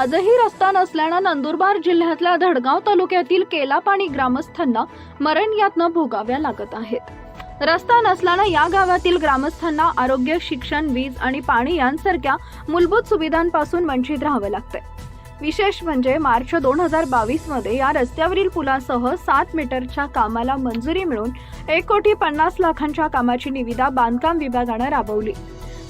आजही रस्ता नसल्यानं नंदुरबार जिल्ह्यातल्या धडगाव तालुक्यातील केलापाणी ग्रामस्थांना मरण यातना भोगाव्या लागत आहेत. रस्ता नसल्यानं या गावातील ग्रामस्थांना आरोग्य शिक्षण वीज आणि पाणी यांसारख्या मूलभूत सुविधांपासून वंचित राहावं लागतंय. विशेष म्हणजे मार्च दोन हजार बावीसमध्ये या रस्त्यावरील पुलासह सात मीटरच्या कामाला मंजुरी मिळून एक कोटी पन्नास लाखांच्या कामाची निविदा बांधकाम विभागानं राबवली.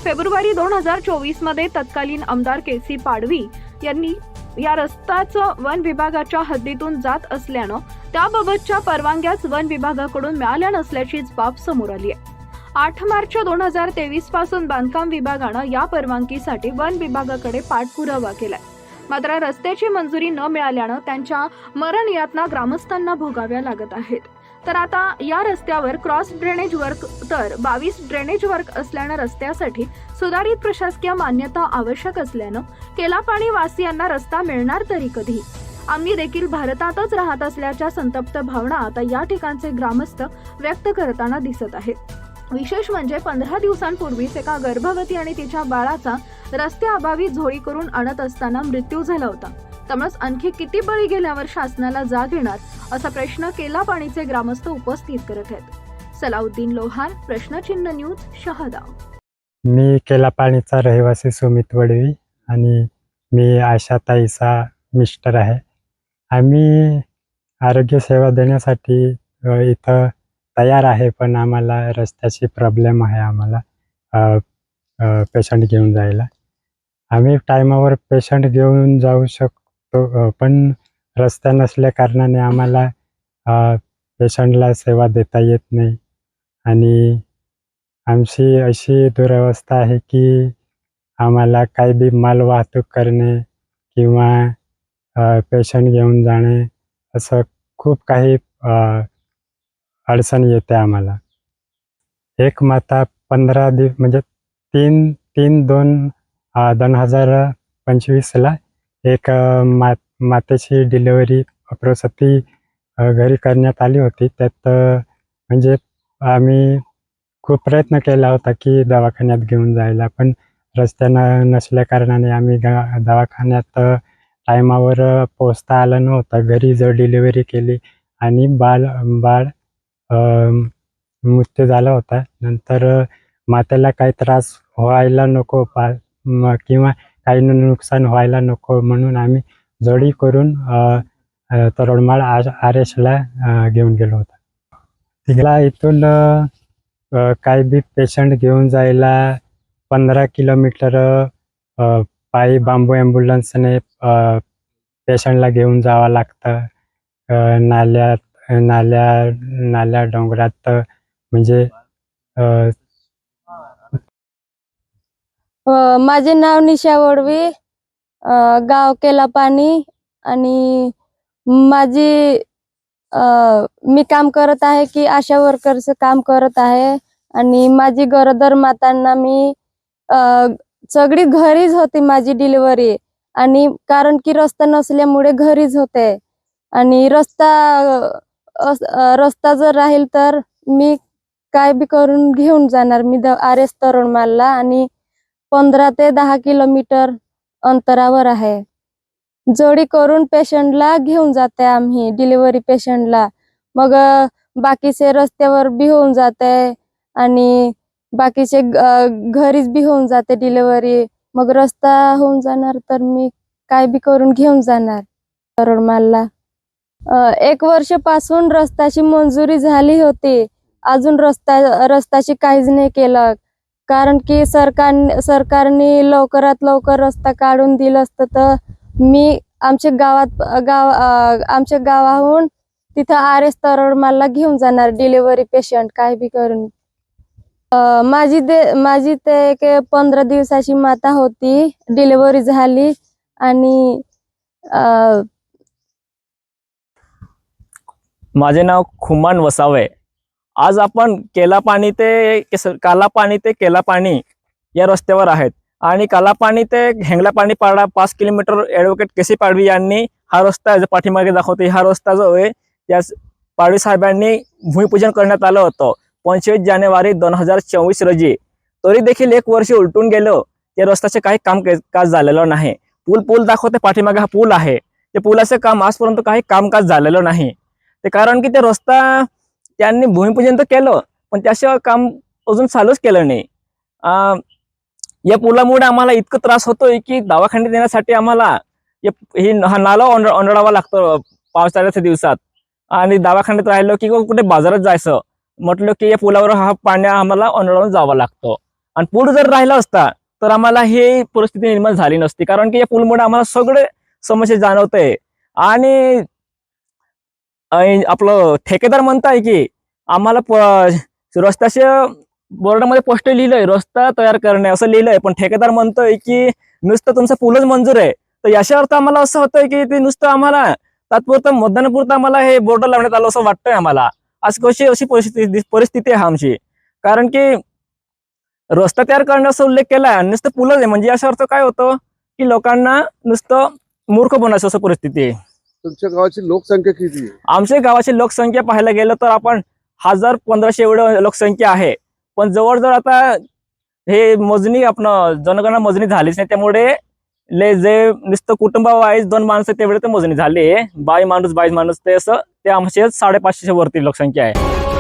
फेब्रुवारी दोन हजार चोवीसमध्ये तत्कालीन आमदार के सी पाडवी यांनी या रस्त्याचं वन विभागाच्या हद्दीतून जात असल्यानं त्याबाबतच्या परवानग्याच वन विभागाकडून मिळाल्या नसल्याचीच बाब समोर आली आहे. आठ मार्च दोन हजार तेवीसपासून बांधकाम विभागानं या परवानगीसाठी वन विभागाकडे पाठपुरावा केलाय. मात्र रस्त्याची मंजुरी न मिळाल्यानं त्यांच्या मरण यातना ग्रामस्थांना भोगाव्या लागत आहेत. तर आता या रस्त्यावर क्रॉस ड्रेनेज वर्क तर बावीस ड्रेनेज वर्क असल्यानं रस्त्यासाठी सुधारित प्रशासकीय मान्यता आवश्यक असल्यानं केलापाणी वासियांना रस्ता मिळणार तरी कधी? आम्ही देखील भारतातच राहत असल्याच्या संतप्त भावना आता या ठिकाणचे ग्रामस्थ व्यक्त करताना दिसत आहेत. विशेष म्हणजे पंधरा दिवसांपूर्वीच एका गर्भवती आणि तिच्या बाळाचा रस्त्याअभावी झोळी करून आणत असताना मृत्यू झाला होता. त्यामुळेच आणखी किती बळी गेल्यावर शासनाला जाग येणार? असा प्रश्न केला पाणीचे ग्रामस्थ उपस्थित करत आहेत. सलाउद्दीन लोहार प्रश्नचिन्ह न्यूज शहादा. मी केलापाणीचा रहिवासी सुमित वडवी आणि मी आशाताईचा मिस्टर आहे. आम्ही आरोग्य सेवा देण्यासाठी इथं तयार आहे पण आम्हाला रस्त्याची प्रॉब्लेम आहे आम्हाला पेशंट घेऊन जायला. आम्ही टायमावर पेशंट घेऊन जाऊ शकतो पण रस्ता नसल्या कारणाने आम्हाला पेशंटला सेवा देता येत नाही. आणि आमची अशी दुरवस्था आहे की आम्हाला काही बी माल वाहतूक करणे किंवा पेशंट घेऊन जाणे असं खूप काही अडचण येते आम्हाला. एक माता पंधरा दिव म्हणजे तीन तीन दोन दोन हजार पंचवीसला एक मात मा मातेची डिलेवरी प्रसूती घरी करण्यात आली होती. त्यात म्हणजे आम्ही खूप प्रयत्न केला होता की दवाखान्यात घेऊन जायला पण रस्त्यानं नसल्या कारणाने आम्ही गा दवाखान्यात टायमावर पोचता आलं नव्हतं. घरी जर डिलिव्हरी केली आणि बाळ बाळ मृत्यू झाला होता नंतर मातेला काही त्रास व्हायला नको पा किंवा काही नुकसान व्हायला नको म्हणून आम्ही जोडी करून अं, अं, तरोडमाळ आर आर एसला घेऊन गेलो होतो. तिला इथून काही बी पेशंट घेऊन जायला पंधरा किलोमीटर अ, पायी बांबू ॲम्ब्युलन्सने पेशंटला घेऊन जावं लागतं. नाल्यात नाल्या नाल्या डोंगरात म्हणजे अ, माझे नाव निशा वडवी. गाव केला पाणी आणि माझी मी काम करत आहे की आशा वर्करचं काम करत आहे आणि माझी गरोदर मातांना मी सगळी घरीच होती माझी डिलिव्हरी आणि कारण की रस्ता नसल्यामुळे घरीच होते आणि रस्ता अस- रस्ता जर राहील तर मी काय बी करून घेऊन जाणार. मी आर एस तरुण मालला आणि पंधरा ते दहा किलोमीटर अंतरावर आहे. जोडी करून पेशंटला घेऊन जाते आम्ही डिलिव्हरी पेशंटला. मग बाकीचे रस्त्यावर बी होऊन जाते आणि बाकीचे घरीच बी होऊन जाते डिलिव्हरी. मग रस्ता होऊन जाणार तर मी काय बी करून घेऊन जाणार? करोडमालला एक वर्षापासून रस्त्याची मंजुरी झाली होती. अजून रस्ता रस्त्याची काहीच नाही केलं. कारण की सरकार सरकारने लवकरात लवकर रस्ता काढून दिलं असतं तर मी आमच्या गावात गाव आमच्या गावाहून तिथं आर एस तरोडमालला घेऊन जाणार डिलिव्हरी पेशंट काय बी करून. माझी दे माझी ते एक पंधरा दिवसाची माता होती डिलिव्हरी झाली आणि अ, माझे नाव खुमान वसावे. आज आपण केला पाणी ते काला पाणी ते केला पाणी या रस्त्यावर आहेत. आणि कालापाणी ते हेंगलापाणी पाडा पाच किलोमीटर ॲडव्होकेट केसी पाडवी यांनी हा रस्ता जो पाठीमागे दाखवते हा रस्ता जो आहे त्या पाडवी साहेबांनी भूमिपूजन करण्यात आलं होतं. पंचवीस जानेवारी दोन हजार चोवीस रोजी. तरी देखील एक वर्ष उलटून गेलो या रस्त्याचे काही काम काज झालेलं नाही. पूल पूल दाखवते पाठीमागे हा पूल आहे. ते पुलाचं काम आजपर्यंत काही कामकाज झालेलं नाही. ते कारण की ते रस्ता त्यांनी भूमिपूजन तर केलं पण त्याशिवाय काम अजून चालूच केलं नाही. अं, या पुलामुळे आम्हाला इतकं त्रास होतोय की दवाखान्यात येण्यासाठी आम्हाला हे ही हा नाला ओंड ओंडळावा लागतो पावसाळ्याच्या दिवसात. आणि दवाखान्यात राहिलो की कुठे बाजारात जायचं. म्हटलं की या पुलावर हा पाण्या आम्हाला ओंडळून जावा लागतो. आणि पूल जर राहिला असता तर आम्हाला ही परिस्थिती निर्माण झाली नसती. कारण की या पूलमुळे आम्हाला सगळे समस्या जाणवते. आणि आपलं ठेकेदार म्हणताय की आम्हाला रस्त्याच्या बोर्डामध्ये पोस्ट लिहिलंय रस्ता तयार करणे असं लिहिलंय. पण ठेकेदार म्हणतोय की नुसतं तुमचं पुलच मंजूर आहे. तर याच्या अर्थ आम्हाला असं होतंय की ते नुसतं आम्हाला तात्पुरतं मतदानापुरतं आम्हाला हे बोर्ड लावण्यात आलं असं वाटतंय आम्हाला. आज कशी अशी परिस्थिती परिस्थिती आहे आमची. कारण की रस्ता तयार करण्याचा उल्लेख केलाय नुसतं पुलच आहे. म्हणजे याचा अर्थ काय होतं की लोकांना नुसतं मूर्ख बनायचं असं परिस्थिती आहे. तुमच्या गावाची लोकसंख्या किती आहे? आमच्या गावाची लोकसंख्या पाहायला गेलं तर आपण हजार पंधराशे एवढं लोकसंख्या आहे. पण जवळजवळ आता हे मोजणी आपण जनगणना मोजणी झालीच नाही. त्यामुळे ले जे नुसतं कुटुंब वाईज दोन माणसं तेवढे ते मोजणी झाली. बाई माणूस बाई माणूस ते असं ते आमचे साडेपाचशे वरती लोकसंख्या आहे.